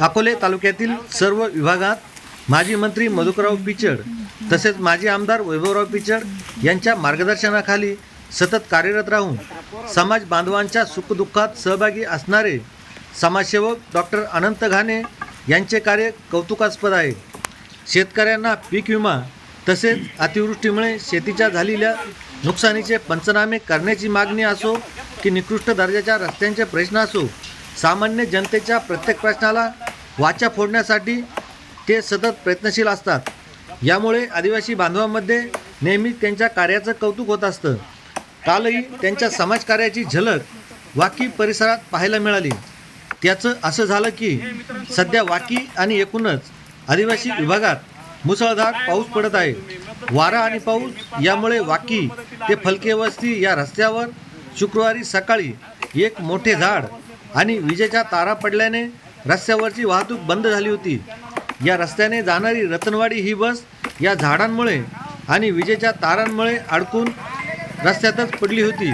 अकोले तालुक्यातील सर्व विभागात माजी मंत्री मधुकरराव पिचड तसेच माजी आमदार वैभवराव पिचड यांच्या मार्गदर्शनाखाली सतत कार्यरत राहून समाज बांधवांच्या सुखदुःखात सहभागी असणारे समाजसेवक डॉक्टर अनंत घाणे यांचे कार्य कौतुकास्पद आहे. शेतकऱ्यांना पीक विमा तसेच अतिवृष्टीमुळे शेतीच्या झालेल्या नुकसानीचे पंचनामे करण्याची मागणी असो की निकृष्ट दर्जाच्या रस्त्यांचे प्रश्न असो सामान्य जनतेच्या प्रत्येक प्रश्नाला वाचा फोडण्यासाठी ते सतत प्रयत्नशील असतात. यामुळे आदिवासी बांधवांमध्ये नेहमी त्यांच्या कार्याचं कौतुक होत असतं. कालही त्यांच्या समाजकार्याची झलक वाकी परिसरात पाहायला मिळाली. त्याचं असं झालं की सध्या वाकी आणि एकूणच आदिवासी विभागात मुसळधार पाऊस पडत आहे. वारा आणि पाऊस यामुळे वाकी ते फलके वस्ती या रस्त्यावर शुक्रवारी सकाळी एक मोठे झाड आणि विजेच्या तारा पडल्याने रस्त्यावरची वाहतूक बंद झाली होती. या रस्त्याने जाणारी रतनवाडी ही बस या झाडांमुळे आणि विजेच्या तारांमुळे अडकून रस्त्यातच पडली होती.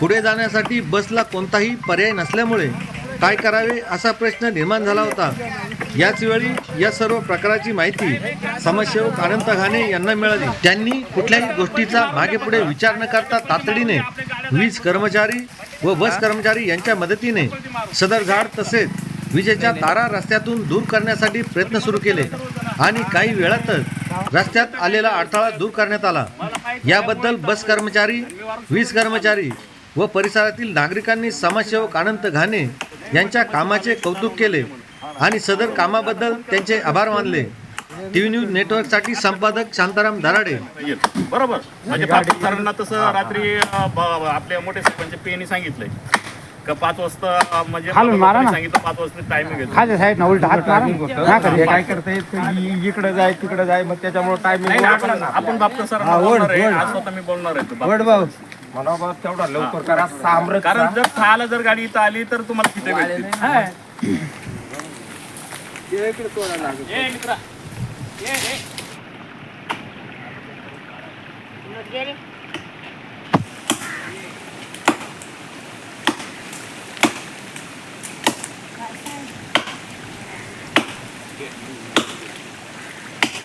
पुढे जाण्यासाठी बसला कोणताही पर्याय नसल्यामुळे काय करावे असा प्रश्न निर्माण झाला होता. याचवेळी या सर्व प्रकाराची माहिती समाजसेवक अनंत घाणे यांना मिळाली. त्यांनी कुठल्याही गोष्टीचा मागेपुढे विचार न करता तातडीने वीज कर्मचारी व बस कर्मचारी यांच्या मदतीने सदर झाड तसेच विजेच्या तारा रस्त्यातून दूर करण्यासाठी प्रयत्न सुरू केले. आणि काही वेळातच रस्त्यात आलेला अडथळा दूर करण्यात आला. याबद्दल बस कर्मचारी वीज कर्मचारी व परिसरातील नागरिकांनी समाजसेवक अनंत घाणे यांच्या कामाचे कौतुक केले आणि सदर कामाबद्दल त्यांचे आभार मानले. टी व्ही न्यूज नेटवर्कसाठी संपादक शांताराम दराडे. बरोबर. म्हणजे तसं रात्री आपल्या मोठे सरपंच पेनी सांगितलंय. का पाच वाजता म्हणजे खालून मारा ना. सांगितलं पाच वाजता टायमिंग घेतो खालच्या साईड ना उलट हात मारा. ना हे काय करता येत इकडे जाय तिकडे जाय मग त्याच्यामुळे नाही नाही, आपण टायमिंग आपण बापकर वड, बोलणार आहे. वड. आज स्वतः मी बोलणार आहे. तो बाप- वड भाऊ. म्हणा बा तेवढा लवकर करा साम्रत कारण जर सहाला जर गाडी इथं आली तर तुम्हाला तिथे भेटतील. get you.